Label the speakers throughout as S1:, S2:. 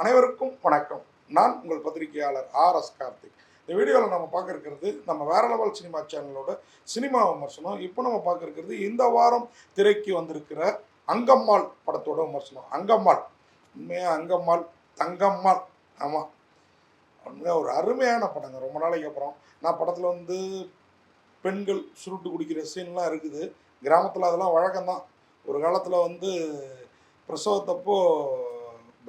S1: அனைவருக்கும் வணக்கம். நான் உங்கள் பத்திரிகையாளர் ஆர் எஸ் கார்த்திக். இந்த வீடியோவில் நம்ம பார்க்க இருக்கிறது நம்ம வேற லெவல் சினிமா சேனலோட சினிமா விமர்சனம். இப்போ நம்ம பார்க்க இருக்கிறது இந்த வாரம் திரைக்கு வந்திருக்கிற அங்கம்மாள் படத்தோட விமர்சனம். அங்கம்மாள். உண்மையாக அங்கம்மாள்? தங்கம்மாள். ஆமாம் உண்மையாக ஒரு அருமையான படங்க. ரொம்ப நாளைக்கு அப்புறம் நான் படத்தில் வந்து பெண்கள் சுருட்டு குடிக்கிற சீன்லாம் இருக்குது. கிராமத்தில் அதெல்லாம் வழக்கம்தான். ஒரு காலத்தில் வந்து பிரசவத்தப்போ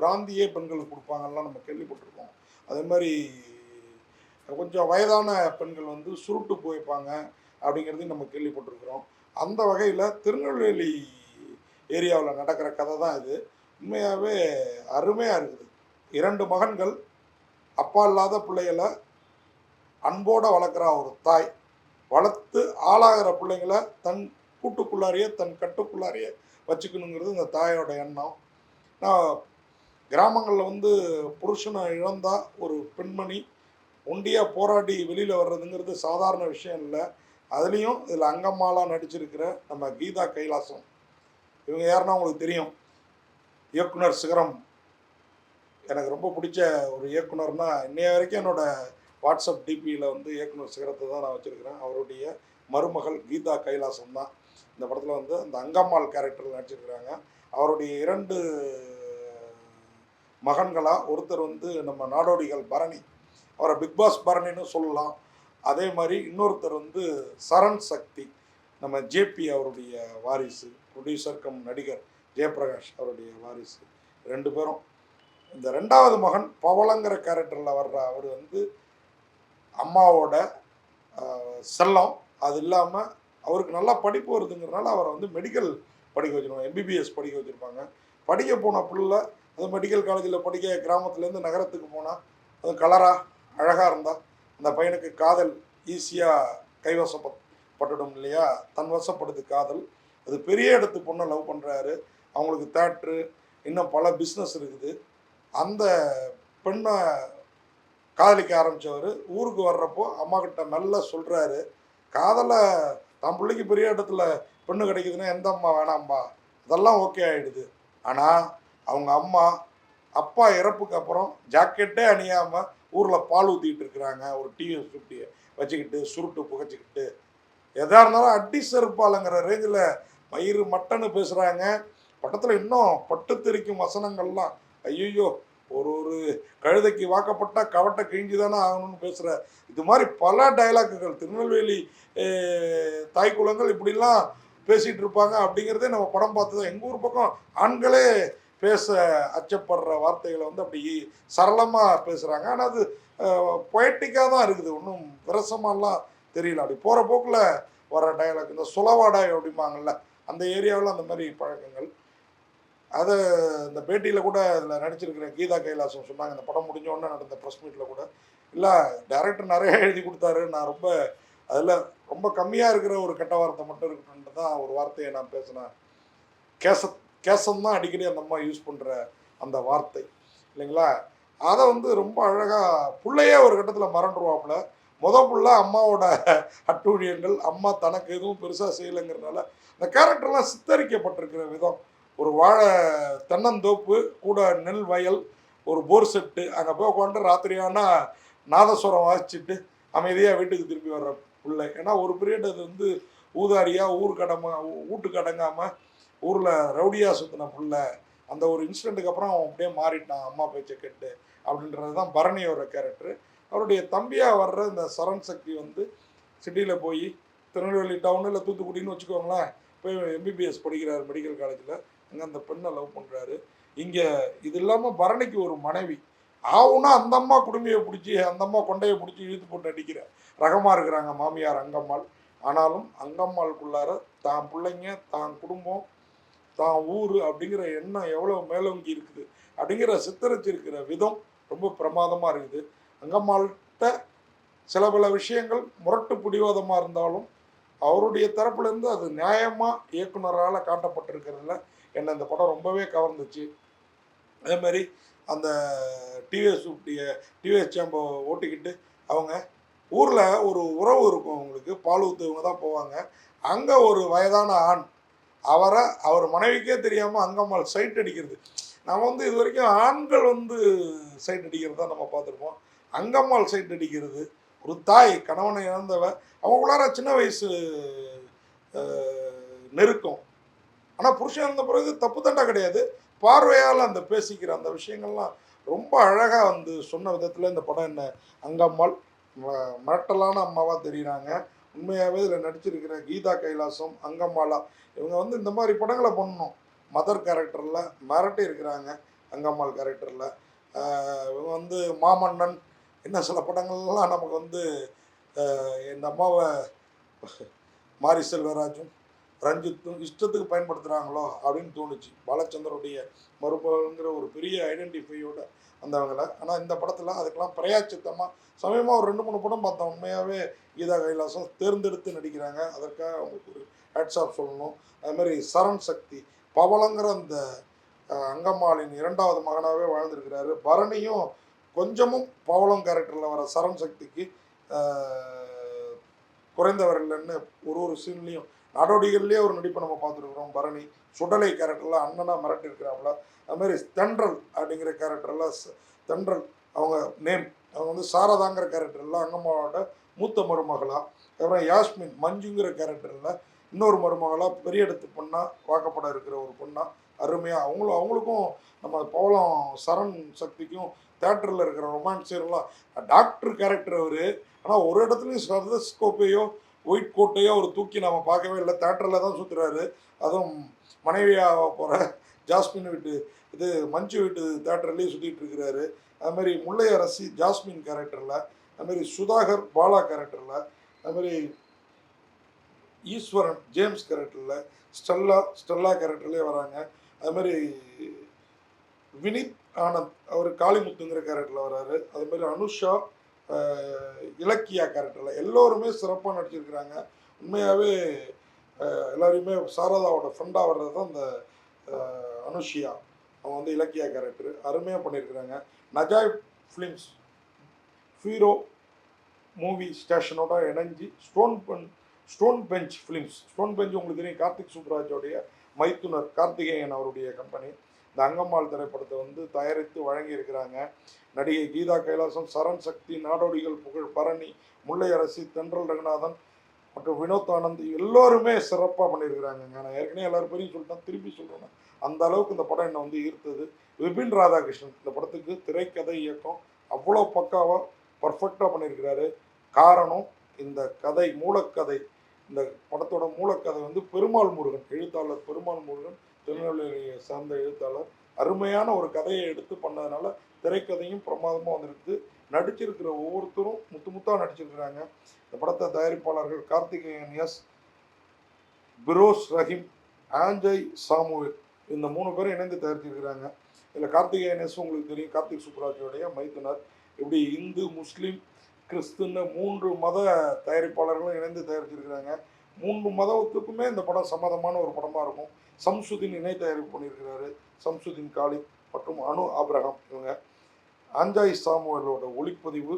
S1: பிராந்தியே பெண்களுக்கு கொடுப்பாங்கலாம் நம்ம கேள்விப்பட்டிருக்கோம். அதே மாதிரி கொஞ்சம் வயதான பெண்கள் வந்து சுருட்டு போய்ப்பாங்க அப்படிங்கிறதையும் நம்ம கேள்விப்பட்டிருக்கிறோம். அந்த வகையில் திருநெல்வேலி ஏரியாவில் நடக்கிற கதை தான் இது. உண்மையாகவே அருமையாக இருக்குது. இரண்டு மகன்கள் அப்பா இல்லாத பிள்ளைகளை அன்போடு வளர்க்குற ஒரு தாய். வளர்த்து ஆளாகிற பிள்ளைங்களை தன் கூட்டுக்குள்ளாரியே தன் கட்டுக்குள்ளாரியே வச்சுக்கணுங்கிறது இந்த தாயோட எண்ணம். நான் கிராமங்களில் வந்து புருஷனை இழந்தால் ஒரு பெண்மணி ஒண்டியாக போராடி வெளியில் வர்றதுங்கிறது சாதாரண விஷயம் இல்லை. அதுலேயும் இதில் அங்கம்மாலாம் நடிச்சிருக்கிற நம்ம கீதா கைலாசம். இவங்க யாருன்னா உங்களுக்கு தெரியும். இயக்குனர் சிகரம். எனக்கு ரொம்ப பிடிச்ச ஒரு இயக்குனர்னா இன்னைய வரைக்கும் என்னோட வாட்ஸ்அப் டிபியில் வந்து இயக்குனர் சிகரத்தை தான் நான் வச்சுருக்கிறேன். அவருடைய மருமகள் கீதா கைலாசம் தான் இந்த படத்தில் வந்து அந்த அங்கம்மாள் கேரக்டரில் நடிச்சிருக்கிறாங்க. அவருடைய இரண்டு மகன்களாக ஒருத்தர் வந்து நம்ம நாடோடிகள் பரணி. அவரை பிக் பாஸ் பரணின்னு சொல்லலாம். அதே மாதிரி இன்னொருத்தர் வந்து சரண் சக்தி நம்ம ஜேபி அவருடைய வாரிசு ப்ரொடியூசர் கம் நடிகர் ஜெயபிரகாஷ் அவருடைய வாரிசு ரெண்டு பேரும். இந்த ரெண்டாவது மகன் பவளங்கிற கேரக்டரில் வர்ற அவர் வந்து அம்மாவோட செல்லம். அது இல்லாமல் அவருக்கு நல்லா படிப்பு வருதுங்கிறனால அவரை வந்து மெடிக்கல் படிக்க வச்சுருவாங்க எம்பிபிஎஸ் படிக்க வச்சுருப்பாங்க. படிக்க போன பிள்ளை அது மெடிக்கல் காலேஜில் படிக்க கிராமத்துலேருந்து நகரத்துக்கு போனால் அது கலராக அழகாக இருந்தால் அந்த பையனுக்கு காதல் ஈஸியாக கைவசப்பட்டுடும் இல்லையா? தன் வசப்படுது காதல். அது பெரிய இடத்து பொண்ணை லவ் பண்ணுறாரு அவங்களுக்கு தேட்ரு இன்னும் பல பிஸ்னஸ் இருக்குது. அந்த பெண்ணை காதலிக்க ஆரம்பித்தவர் ஊருக்கு வர்றப்போ அம்மாக்கிட்ட நல்லா சொல்கிறாரு காதலை தன் பிள்ளைக்கு பெரிய இடத்துல பெண்ணு கிடைக்குதுன்னா எந்த அம்மா வேணாம்பா? அதெல்லாம் ஓகே ஆகிடுது ஆனால் அவங்க அம்மா அப்பா இறப்புக்கு அப்புறம் ஜாக்கெட்டே அணியாமல் ஊரில் பால் ஊற்றிக்கிட்டு இருக்கிறாங்க. ஒரு டிவிஎஸ் ஃபிஃப்டியை வச்சுக்கிட்டு சுருட்டு புகைச்சிக்கிட்டு. எதா இருந்தாலும் அடி செருப்பாலங்கிற ரேஞ்சில் மயிறு மட்டன்னு பேசுகிறாங்க பட்டத்தில் இன்னும் பட்டு தெரிக்கும் வசனங்கள்லாம் ஐயோ ஒரு ஒரு கழுதைக்கு வாக்கப்பட்டால் கவட்டை கிழிஞ்சு தானே ஆகணும்னு பேசுகிற இது மாதிரி பல டைலாக்குகள் திருநெல்வேலி தாய்க்குளங்கள் தாய் குலங்கள் இப்படிலாம் பேசிகிட்டு இருப்பாங்க அப்படிங்கிறதே நம்ம படம் பார்த்து தான் எங்கள் ஊர் பக்கம் ஆண்களே பேச அச்சப்படுற வார்த்தைகளை வந்து அப்படி சரளமாக பேசுகிறாங்க ஆனால் அது பொயட்டிக்காக தான் இருக்குது. ஒன்றும் விரசமாலாம் தெரியல. அப்படி போகிற போக்கில் வர டயலாக் இந்த சுலவாடாய் அப்படிம்பாங்கல்ல அந்த ஏரியாவில் அந்த மாதிரி பழக்கங்கள். அதை இந்த பேட்டியில் கூட அதில் நடிச்சிருக்கிற கீதா கைலாசம் சொன்னாங்க. இந்த படம் முடிஞ்ச உடனே நடந்த ப்ரெஸ் மீட்டில் கூட. இல்லை டேரக்டர் நிறைய எழுதி கொடுத்தாரு. நான் ரொம்ப அதில் ரொம்ப கம்மியாக இருக்கிற ஒரு கெட்ட வார்த்தை மட்டும் இருக்கணுன்ட்டு தான் ஒரு வார்த்தையை நான் பேசினேன். கேச கேசம் தான் அடிக்கடி அந்த அம்மா யூஸ் பண்ணுற அந்த வார்த்தை. இல்லைங்களா? அதை வந்து ரொம்ப அழகாக பிள்ளையே ஒரு கட்டத்தில் மறந்துடுவாப்புல முத புள்ள அம்மாவோட அட்டூழியங்கள் அம்மா தனக்கு எதுவும் பெருசாக செய்யலைங்கிறதுனால இந்த கேரக்டர்லாம் சித்தரிக்கப்பட்டிருக்கிற விதம். ஒரு வாழை தென்னந்தோப்பு கூட நெல் வயல் ஒரு போர் செட்டு அங்கே போய் உட்காந்து ராத்திரியானா நாதஸ்வரம் வாசிச்சுட்டு அமைதியாக வீட்டுக்கு திரும்பி வர்ற பிள்ளை ஏன்னா ஒரு பீரியட் அது வந்து ஊதாரியாக ஊர் கடமா வீட்டுக்கு அடங்காமல் ஊரில் ரவுடியாக சுற்றின பிள்ளை அந்த ஒரு இன்சிடெண்ட்டுக்கு அப்புறம் அவன் அப்படியே மாறிட்டான் அம்மா பேச்சை கேட்டு அப்படின்றது தான் பரணியோட கேரக்டர் அவருடைய தம்பியாக வர்ற இந்த சரண் சக்தி வந்து சிட்டியில் போய் திருநெல்வேலி டவுனு இல்லை தூத்துக்குடின்னு வச்சுக்கோங்களேன் போய் எம்பிபிஎஸ் படிக்கிறார் மெடிக்கல் காலேஜில் அங்கே அந்த பெண்ணை லவ் பண்ணுறாரு இங்கே இது இல்லாமல் பரணிக்கு ஒரு மனைவி. ஆவுன்னா அந்த அம்மா குடுமையை பிடிச்சி அந்த அம்மா கொண்டையை பிடிச்சி இழுத்து போட்டு அடிக்கிற. ரகமாக இருக்கிறாங்க மாமியார் அங்கம்மாள். ஆனாலும் அங்கம்மாளுக்குள்ளார தான் பிள்ளைங்க தான் குடும்பம் தான் ஊர் அப்படிங்கிற எண்ணம் எவ்வளோ மேலோங்கி இருக்குது அப்படிங்கிற சித்தரிச்சிருக்கிற விதம் ரொம்ப பிரமாதமாக இருக்குது. அங்கம்மாள்கிட்ட சில பல விஷயங்கள் முரட்டு பிடிவாதமாக இருந்தாலும் அவருடைய தரப்புலேருந்து அது நியாயமாக இயக்குனரால் காட்டப்பட்டிருக்கிறதுல என்னை இந்த படம் ரொம்பவே கவர்ந்துச்சு. அதே மாதிரி அந்த டிவிஎஸ் டிவிஎஸ் சேம்பை ஓட்டிக்கிட்டு அவங்க ஊரில் ஒரு உறவு இருக்கும் அவங்களுக்கு. பால் ஊற்றுவங்க தான் போவாங்க. அங்கே ஒரு வயதான ஆண். அவரை அவர் மனைவிக்கே தெரியாமல் அங்கம்மாள் சைட் அடிக்கிறது. நம்ம வந்து இது வரைக்கும் ஆண்கள் வந்து சைட் அடிக்கிறது தான் நம்ம பார்த்துருப்போம். அங்கம்மாள் சைட் அடிக்கிறது. ஒரு தாய் கணவனை இழந்தவ அவங்களார சின்ன வயசு நெருக்கம். ஆனால் புருஷன் இருந்த பிறகு தப்பு தண்டா கிடையாது. பார்வையால் அந்த பேசிக்கிற அந்த விஷயங்கள்லாம் ரொம்ப அழகாக வந்து சொன்ன விதத்தில் இந்த படம் என்ன அங்கம்மாள் ம- மிரட்டலான அம்மாவாக தெரியுறாங்க. உண்மையாகவே இதில் நடிச்சிருக்கிற கீதா கைலாசம் அங்கம்மாளா இவங்க வந்து இந்த மாதிரி படங்களை பண்ணணும். மதர் கேரக்டரில் மிரட்டி இருக்கிறாங்க அங்கம்மாள் கேரக்டரில். இவங்க வந்து மாமன்னன் என்ன சில படங்கள்லாம் நமக்கு வந்து இந்த அம்மாவை மாரி செல்வராஜும் ரஞ்சித்தும் இஷ்டத்துக்கு பயன்படுத்துகிறாங்களோ அப்படின்னு தோணுச்சு. பாலச்சந்தருடைய மறுபங்கிற ஒரு பெரிய ஐடென்டிஃபையோட வந்தவங்கள. ஆனால் இந்த படத்தில் அதுக்கெல்லாம் பிரயாச்சித்தமாக சமயமாக ஒரு ரெண்டு மூணு படம் பார்த்தோம் உண்மையாகவே கீதா கைலாசம் தேர்ந்தெடுத்து நடிக்கிறாங்க. அதற்காக அவங்களுக்கு ஒரு ஹேட்ஸ் ஆஃப் சொல்லணும். அதுமாதிரி சரண் சக்தி பவளங்கிற அந்த அங்கம்மாளின் இரண்டாவது மகனாகவே வாழ்ந்திருக்கிறாரு. பரணியும் கொஞ்சமும் பவளம் கேரக்டரில் வர சரண் சக்திக்கு அஹ், குறைந்தவர் இல்லைன்னு ஒரு ஒரு சீன்லேயும் நாடோடிகள்லேயே ஒரு நடிப்பை நம்ம பார்த்துருக்குறோம். பரணி சுடலை கேரக்டரில் அண்ணனாக மிரட்டிருக்கிறாப்புல அது மாதிரி தென்றல் அப்படிங்கிற கேரக்டரில் தென்றல் அவங்க நேம் அவங்க வந்து சாரதாங்கிற கேரக்டரில் அங்கம்மாவோட மூத்த மருமகளாக அப்புறம் யாஸ்மின் மஞ்சுங்கிற கேரக்டரில் இன்னொரு மருமகளாக பெரிய இடத்து பொண்ணாக வாக்கப்பட இருக்கிற ஒரு பொண்ணாக அருமையாக அவங்களும் அவங்களுக்கும் நம்ம பவளம் சரண் சக்திக்கும் தேட்டரில் இருக்கிற ரொமான்ஸியர்லாம் டாக்டர் கேரக்டர் அவர். ஆனால் ஒரு இடத்துலையும் ஸ்டெதஸ்கோப்பையோ ஒயிட் கோட்டையோ அவர் தூக்கி நம்ம பார்க்கவே இல்லை. தேட்டரில் தான் சுற்றுறாரு அதுவும் மனைவியாக போகிற ஜாஸ்மின் வீட்டு இது மஞ்சு வீட்டு தேட்டர்லேயே சுற்றிட்டு இருக்கிறாரு. அது மாதிரி முல்லை அரசி ஜாஸ்மின் கேரக்டரில் அதுமாரி சுதாகர் பாலா கேரக்டரில் அதுமாரி ஈஸ்வரன் ஜேம்ஸ் கேரக்டரில் ஸ்டெல்லா ஸ்டெல்லா கேரக்டர்லேயே வராங்க. அது மாதிரி வினித் ஆனந்த் அவர் காளிமுத்துங்கிற கேரக்டரில் வராரு. அது மாதிரி அனுஷா இலக்கியா கேரக்டரில் எல்லோருமே சிறப்பாக நடிச்சிருக்கிறாங்க. உண்மையாகவே எல்லாரையுமே சாரதாவோட ஃப்ரெண்டாக வர்றது தான் இந்த அனுஷியா. அவன் வந்து இலக்கியா கேரக்டர் அருமையாக பண்ணியிருக்கிறாங்க நஜாய் ஃபிலிம்ஸ் ஃபீரோ மூவி ஸ்டேஷனோட இணைஞ்சு Stone Bench Stone Bench Films Stone Bench உங்களுக்கு தெரியும் கார்த்திக் சுப்ராஜோடைய மைத்துனர் கார்த்திகேயன் அவருடைய கம்பெனி இந்த அங்கம்மாள் திரைப்படத்தை வந்து தயாரித்து வழங்கியிருக்கிறாங்க. நடிகை கீதா கைலாசம் சரண் சக்தி நாடோடிகள் புகழ் பரணி முல்லை அரசி தென்றல் ரகுநாதன் மற்றும் வினோத் ஆனந்த் எல்லோருமே சிறப்பாக பண்ணியிருக்கிறாங்க நான் ஏற்கனவே எல்லாரும் பேரையும் சொல்லிட்டேன் திருப்பி சொல்கிறேன் அந்த அளவுக்கு இந்த படம் என்னை வந்து ஈர்த்தது. விபின் ராதாகிருஷ்ணன் இந்த படத்துக்கு திரைக்கதை இயக்கம் அவ்வளோ பக்காவாக பர்ஃபெக்டாக பண்ணியிருக்கிறாரு. காரணம் இந்த கதை மூலக்கதை இந்த படத்தோட மூலக்கதை வந்து பெருமாள் முருகன் எழுத்தாளர் பெருமாள் முருகன் திருநெல்வேலியை சார்ந்த எழுத்தாளர். அருமையான ஒரு கதையை எடுத்து பண்ணதுனால திரைக்கதையும் பிரமாதமாக வந்திருக்கு நடிச்சிருக்கிற ஒவ்வொருத்தரும் முத்து முத்தாக நடிச்சிருக்கிறாங்க. இந்த படத்தை தயாரிப்பாளர்கள் கார்த்திகேயன் எஸ். பிரோஸ் ரஹீம் ஆஞ்சய் சாமுவேல் இந்த மூணு பேரும் இணைந்து தயாரிச்சிருக்கிறாங்க. இதில் கார்த்திகேயன் எஸ் உங்களுக்கு தெரியும். கார்த்திக் சுப்ராஜோடைய மைத்துனர். இப்படி இந்து முஸ்லீம் கிறிஸ்துன்னு மூன்று மத தயாரிப்பாளர்களும் இணைந்து தயாரிச்சிருக்கிறாங்க. மூன்று மதத்துக்குமே இந்த படம் சம்மதமான ஒரு படமாக இருக்கும். சம்சுதீன் இணை தயாரிப்பு பண்ணியிருக்கிறாரு. சம்சுதீன் காலி மற்றும் அனு ஆப்ரஹாம் இவங்க. அஞ்சாய் சாமுவலோட ஒளிப்பதிவு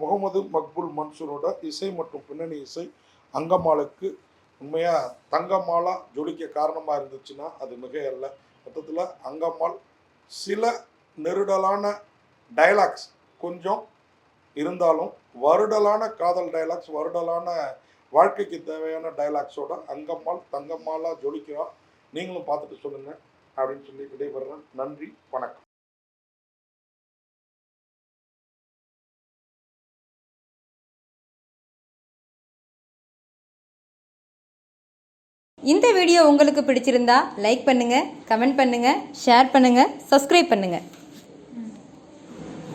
S1: முகமது மக்புல் மன்சூரோட இசை மற்றும் பின்னணி இசை அங்கமாலுக்கு உண்மையாக தங்கம்மாலாக ஜொலிக்க காரணமாக இருந்துச்சுன்னா அது மிக அல்ல மொத்தத்தில் அங்கம்மாள் சில நெருடலான டயலாக்ஸ் கொஞ்சம் இருந்தாலும் வருடலான காதல் டயலாக்ஸ் வருடலான வாழ்க்கைக்கு தேவையான டயலாக்ஸோட அங்கம்மாள் தங்கம்மாளா ஜொலிக்கிறோம் நீங்களும் பார்த்துட்டு சொல்லுங்கள் அப்படின்னு சொல்லி விடைபெறுறேன். நன்றி வணக்கம்.
S2: இந்த வீடியோ உங்களுக்கு பிடிச்சிருந்தா லைக் பண்ணுங்கள் கமெண்ட் பண்ணுங்கள் ஷேர் பண்ணுங்கள் சப்ஸ்கிரைப் பண்ணுங்கள்